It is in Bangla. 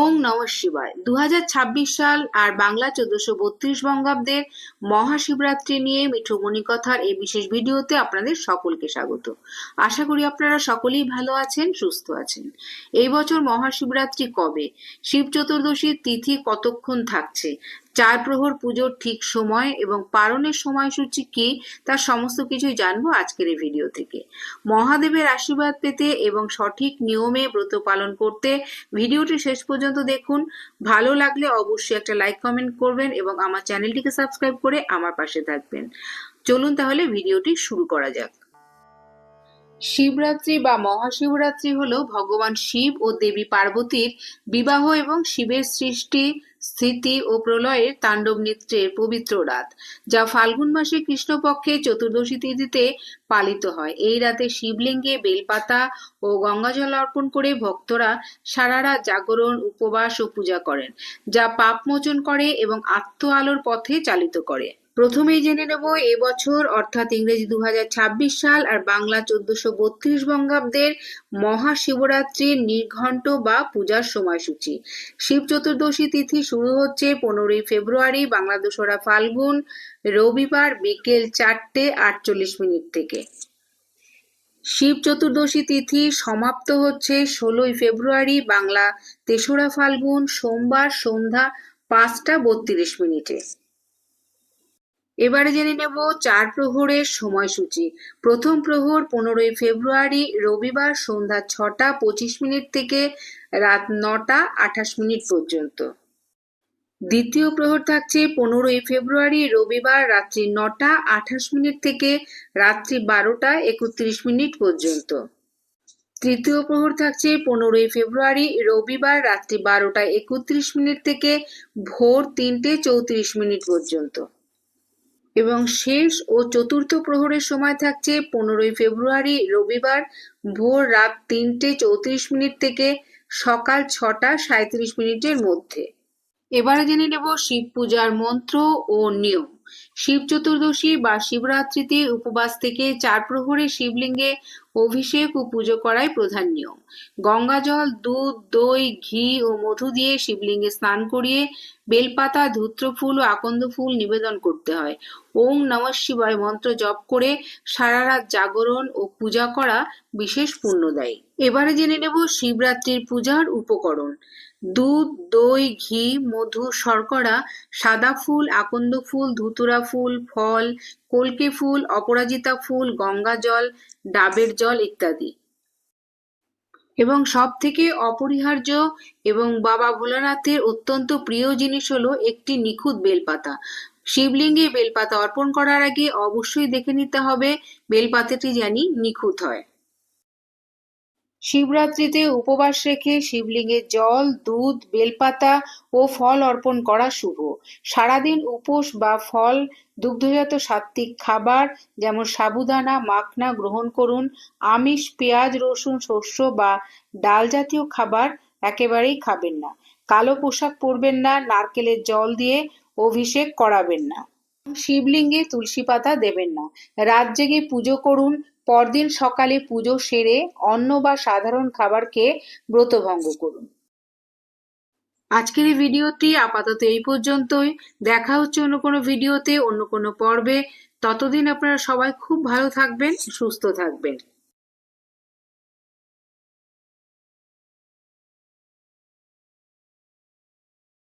ওং নম শিবায়। দু সাল আর বাংলা চোদ্দশো বত্রিশ বঙ্গাব্দের মহাশিবরাত্রি নিয়ে মিঠুমণি কথার এই বিশেষ ভিডিওতে আপনাদের সকলকে স্বাগত। আশা করি আপনারা সকলেই ভালো আছেন, সুস্থ আছেন। এই বছর মহাশিবরাত্রি কবে? শিব চতুর্দশীর তিথি কতক্ষণ থাকছে? চার প্রহর পুজোর ঠিক সময় এবং পালনের সময়সূচি কি, তার সমস্ত কিছুই জানব আজকের এই ভিডিও থেকে। মহাদেবের আশীর্বাদ পেতে এবং সঠিক নিয়মে ব্রত পালন করতে ভিডিওটি শেষ পর্যন্ত দেখুন। ভালো লাগলে অবশ্যই একটা লাইক কমেন্ট করবেন এবং আমার চ্যানেলটিকে সাবস্ক্রাইব করে আমার পাশে থাকবেন। চলুন তাহলে ভিডিওটি শুরু করা যাক। শিবরাত্রি বা মহাশিবরাত্রি হল ভগবান শিব ও দেবী পার্বতীর বিবাহ এবং শিবের সৃষ্টি স্থিতি ও প্রলয়ের তাণ্ডব নৃত্যের পবিত্র রাত, যা ফাল্গুন মাসে কৃষ্ণপক্ষে চতুর্দশী তিথিতে পালিত হয়। এই রাতে শিবলিঙ্গে বেলপাতা ও গঙ্গাজল অর্পণ করে ভক্তরা সারা রাত জাগরণ, উপবাস ও পূজা করেন, যা পাপ মোচন করে এবং আত্ম আলোর পথে চালিত করে। প্রথমেই জেনে নেব এবছর অর্থাৎ ইংরেজি দু হাজার ছাব্বিশ সাল আর বাংলা চোদ্দশো বত্রিশ বঙ্গাব্দের মহাশিবরাত্রির নির্ঘণ্ট বা পূজার সময়সূচি। শিব চতুর্দশী তিথি শুরু হচ্ছে পনেরোই ফেব্রুয়ারি, বাংলা দোসরা ফাল্গুন, রবিবার বিকেল চারটে আটচল্লিশ মিনিট থেকে। শিব চতুর্দশী তিথি সমাপ্ত হচ্ছে ষোলোই ফেব্রুয়ারি, বাংলা তেসরা ফাল্গুন, সোমবার সন্ধ্যা পাঁচটা বত্রিশ মিনিটে। এবারে জেনে নেব চার প্রহরের সময়সূচি। প্রথম প্রহর পনেরোই ফেব্রুয়ারি রবিবার সন্ধ্যা ছটা পঁচিশ মিনিট থেকে রাত নটা আঠাশ মিনিট পর্যন্ত। দ্বিতীয় প্রহর থাকছে পনেরোই ফেব্রুয়ারি রবিবার রাত্রি নটা আঠাশ মিনিট থেকে রাত্রি বারোটা একত্রিশ মিনিট পর্যন্ত। তৃতীয় প্রহর থাকছে পনেরোই ফেব্রুয়ারি রবিবার রাত্রি বারোটা একত্রিশ মিনিট থেকে ভোর তিনটে চৌত্রিশ মিনিট পর্যন্ত। এবং শেষ ও চতুর্থ প্রহরের সময় থাকছে পনেরোই ফেব্রুয়ারি রবিবার ভোর রাত তিনটে চৌত্রিশ মিনিট থেকে সকাল ছটা সাঁত্রিশ মিনিটের মধ্যে। এবারে জেনে নেব শিব পূজার মন্ত্র ও নিয়ম। শিব চতুর্দশী বা শিবরাত্রিতে উপবাস থেকে চার প্রহরে শিবলিঙ্গে অভিষেক ও পুজো করাই প্রধান নিয়ম। গঙ্গাজল দুধ, দই, ঘি ও মধু দিয়ে শিবলিঙ্গে স্নান করিয়ে বেলপাতা ধূত্র ফুল ও আকন্দ ফুল নিবেদন করতে হয়। ওং নম শিবায় মন্ত্র জপ করে সারা রাত জাগরণ ও পূজা করা বিশেষ পুণ্যদায়ী। এবারে জেনে নেব শিবরাত্রির পূজার উপকরণ। দুধ, দই, ঘি, মধু, শর্করা, সাদা ফুল, আকন্দ ফুল, ধুতুরা ফুল, ফল, কলকে ফুল, অপরাজিতা ফুল, গঙ্গা জল, ডাবের জল ইত্যাদি। এবং সব থেকে অপরিহার্য এবং বাবা ভোলানাথের অত্যন্ত প্রিয় জিনিস হলো একটি নিখুঁত বেলপাতা। শিবলিঙ্গে বেলপাতা অর্পণ করার আগে অবশ্যই দেখে নিতে হবে, বেলপাতাটি জানি নিখুঁত হয়। শিবরাত্রিতে উপবাস রেখে শিবলিঙ্গে জল, দুধ, বেলপাতা ও ফল অর্পণ করা শুভ। সারাদিন উপোস বা ফল, দুগ্ধজাত সাত্ত্বিক খাবার যেমন সাবুদানা, মাখনা গ্রহণ করুন, আমিষ, পেঁয়াজ, রসুন, শস্য বা ডাল জাতীয় খাবার একেবারেই খাবেন না। কালো পোশাক পরবেন না, নারকেলের জল দিয়ে অভিষেক করাবেন না। শিবলিঙ্গে তুলসী পাতা দেবেন না। রাত জেগে পুজো করুন, পরদিন সকালে পুজো সেরে অন্ন বা সাধারণ খাবার খেয়ে ব্রতভঙ্গ করুন। আজকের এই ভিডিওটি আপাতত এই পর্যন্তই। দেখা হচ্ছে অন্য কোনো ভিডিওতে, অন্য কোনো পর্বে। ততদিন আপনারা সবাই খুব ভালো থাকবেন, সুস্থ থাকবেন।